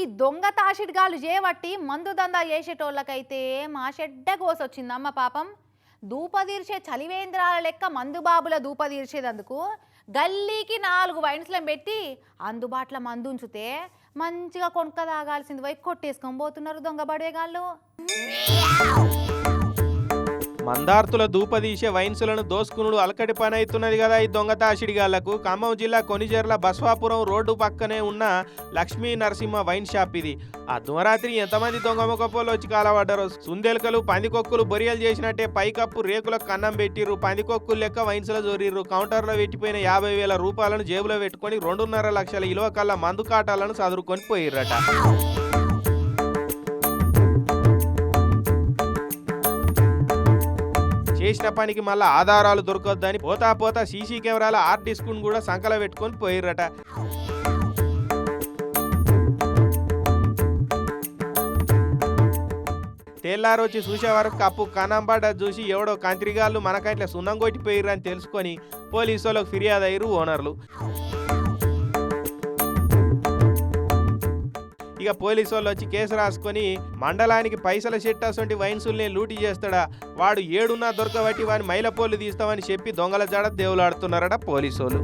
ఈ దొంగ తాషిడ్గాలు చేయబట్టి మందు దందా చేసేటోళ్ళకైతే మా షెడ్డ కోసొచ్చిందమ్మ పాపం. దూపదీర్చే చలివేంద్రాల లెక్క మందు బాబుల దూపదీర్చేదందుకు గల్లీకి నాలుగు వైన్స్లను పెట్టి అందుబాటులో మందు ఉంచితే మంచిగా కొనుక్క తాగాల్సింది పోయి కొట్టేసుకొని పోతున్నారు దొంగ బడేగాళ్ళు. మందార్తుల దూపదీసే వైన్సులను దోసుకునుడు అలకటి పని అవుతున్నది కదా ఈ దొంగ తాషిడిగాళ్ళకు ఖమ్మం జిల్లా కొనిజర్ల బస్వాపురం రోడ్డు పక్కనే ఉన్న లక్ష్మీ నరసింహ వైన్ షాప్ ఇది. ఆ ఎంతమంది దొంగ మొక్కపోలు వచ్చి కాలబడ్డారు సుందెలకలు పందికొక్కులు బొరియలు చేసినట్టే పైకప్పు రేకులకు కన్నం పెట్టిర్రు. పందికొక్కులు లెక్క వైన్సులో జోరిర్రు. కౌంటర్లో పెట్టిపోయిన యాభై వేల రూపాయలను జేబులో పెట్టుకొని రెండున్నర లక్షల ఇలువ కల్లా మందు కాటాలను చదురుకొని పోయిర్రట. చేసిన పనికి మళ్ళీ ఆధారాలు దొరకొద్దని పోతా పోతా సీసీ కెమెరాల ఆర్ట్ డిస్కును కూడా సంకల పెట్టుకొని పోయిర్రట. తెల్లారొచ్చి చూసే వరకు కప్పు కనంబడ చూసి ఎవడో కంత్రిగాళ్ళు మనకైట్ల సున్నం కొట్టిపోయిర్రని అని తెలుసుకొని పోలీసు వాళ్ళకి ఫిర్యాదు అయ్యారు ఓనర్లు. ఇక పోలీసు వాళ్ళు వచ్చి కేసు రాసుకొని మండలానికి పైసల చెట్టాసంటి వైన్సుల్ని లూటి చేస్తాడా? వాడు ఏడున్నా దొరకబట్టి వాని మైలపోళ్ళు తీస్తామని చెప్పి దొంగల జాడ దేవులాడుతున్నారట పోలీసు వాళ్ళు.